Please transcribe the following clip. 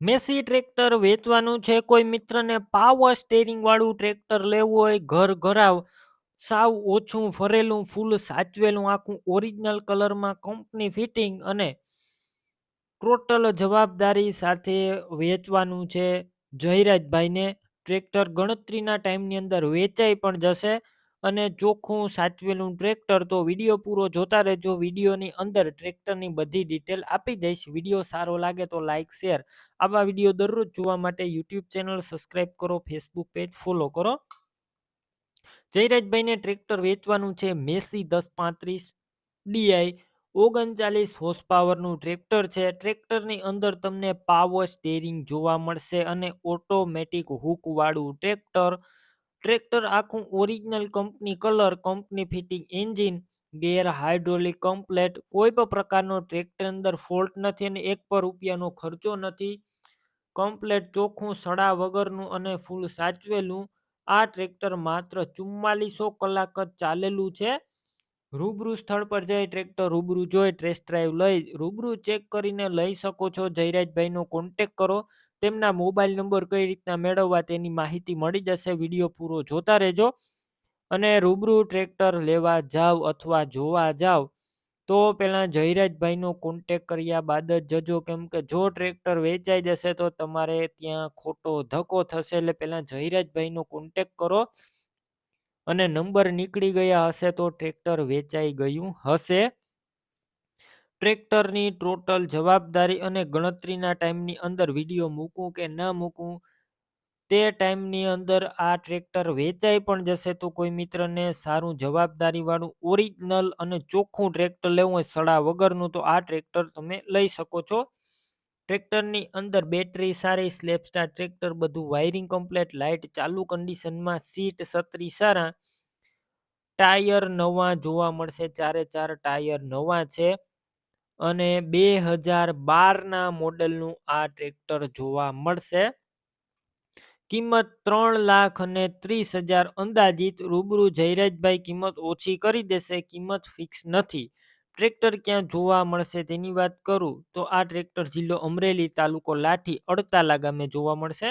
Massey tractor વેચવાનું છે. કોઈ મિત્રને પાવર સ્ટેરિંગ વાળું ટ્રેક્ટર લેવું હોય, ઘર ઘરાવ, સાવ ઓછું ફરેલું, ફૂલ સાચવેલું, આખું ઓરિજિનલ કલરમાં કંપની ફિટિંગ અને ટોટલ જવાબદારી સાથે વેચવાનું છે. જયરાજભાઈને ટ્રેક્ટર ગણતરીના ટાઈમની અંદર વેચાઈ પણ જશે. અને ચોખ્ખું સાચવેલું ટ્રેક્ટર તો વીડિયો પૂરો જોતા રહેજો. વિડીયોની અંદર ટ્રેક્ટરની બધી ડિટેલ આપી દઈશ. વીડિયો સારો લાગે તો લાઇક શેર આવા વીડિયો દરરોજ જોવા માટે યુટ્યુબ ચેનલ સબસ્ક્રાઈબ કરો ફેસબુક પેજ ફોલો કરો. જયરાજભાઈને ટ્રેક્ટર વેચવાનું છે. મેસી દસ પાંત્રીસ, ડીઆઈ ઓગણચાલીસ હોર્સ પાવરનું ટ્રેક્ટર છે. ટ્રેક્ટરની અંદર તમને પાવર સ્ટેરિંગ જોવા મળશે અને ઓટોમેટિક હુકવાળું ટ્રેક્ટર ટ્રેક્ટર આખું original company colour company fitting engine gear hydraulic complete કોઈ પણ પ્રકારનો ટ્રેક્ટર અંદર ફોલ્ટ નથી અને એક પર રૂપિયાનો ખર્ચો નથી. કમ્પ્લેટ ચોખ્ખું, સડા વગરનું અને ફૂલ સાચવેલું. આ ટ્રેક્ટર માત્ર ચુમ્માલીસો કલાક જ ચાલેલું છે. રૂબરૂ સ્થળ પર જઈ ટ્રેક્ટર રૂબરૂ જોઈ ટ્રેસ ડ્રાઈવ લઈ, રૂબરૂ ચેક કરીને લઈ શકો છો. જયરાજભાઈનો કોન્ટેક કરો. તેમના મોબાઈલ નંબર કઈ રીતના મેળવવા તેની માહિતી મળી જશે વીડિયો પૂરો જોતા રહેજો. અને રૂબરૂ ટ્રેક્ટર લેવા જાવ અથવા જોવા જાવ, તો પહેલાં જયરાજભાઈનો કોન્ટેક કર્યા બાદ જ જજો. કેમ કે જો ટ્રેક્ટર વેચાઈ જશે તો તમારે ત્યાં ખોટો ધક્કો થશે. એટલે પહેલાં જયરાજભાઈનો કોન્ટેક કરો. અને નંબર નીકળી ગયા હશે તો ટ્રેક્ટર વેચાઈ ગયું હશે. ટ્રેક્ટરની ટોટલ જવાબદારી અને ગણતરીના ટાઈમની અંદર વીડિયો મૂકું કે ન મૂકું, તે ટાઈમની અંદર આ ટ્રેક્ટર વેચાઈ પણ જશે તો કોઈ મિત્રને સારું જવાબદારીવાળું ઓરિજિનલ અને ચોખ્ખું ટ્રેક્ટર લેવું હોય સડા વગરનું, તો આ ટ્રેક્ટર તમે લઈ શકો છો. ટ્રેક્ટરની અંદર બેટરી સારી સ્લેપ સ્ટાર ટ્રેક્ટર, બધું વાયરિંગ કમ્પ્લેટ, લાઇટ ચાલુ કન્ડિશનમાં, સીટ સત્રી સારા, ટાયર નવા જોવા મળશે, ચારે ચાર ટાયર નવા છે. અને બે હજાર બારના મોડલનું આ ટ્રેક્ટર જોવા મળશે. કિંમત ત્રણ લાખ અને ત્રીસ હજાર અંદાજિત. રૂબરૂ જયરાજભાઈ કિંમત ઓછી કરી દેશે, કિંમત ફિક્સ નથી. ટ્રેક્ટર ક્યાં જોવા મળશે તેની વાત કરું તો આ ટ્રેક્ટર જિલ્લો અમરેલી તાલુકો લાઠી અડતાલા ગામે જોવા મળશે.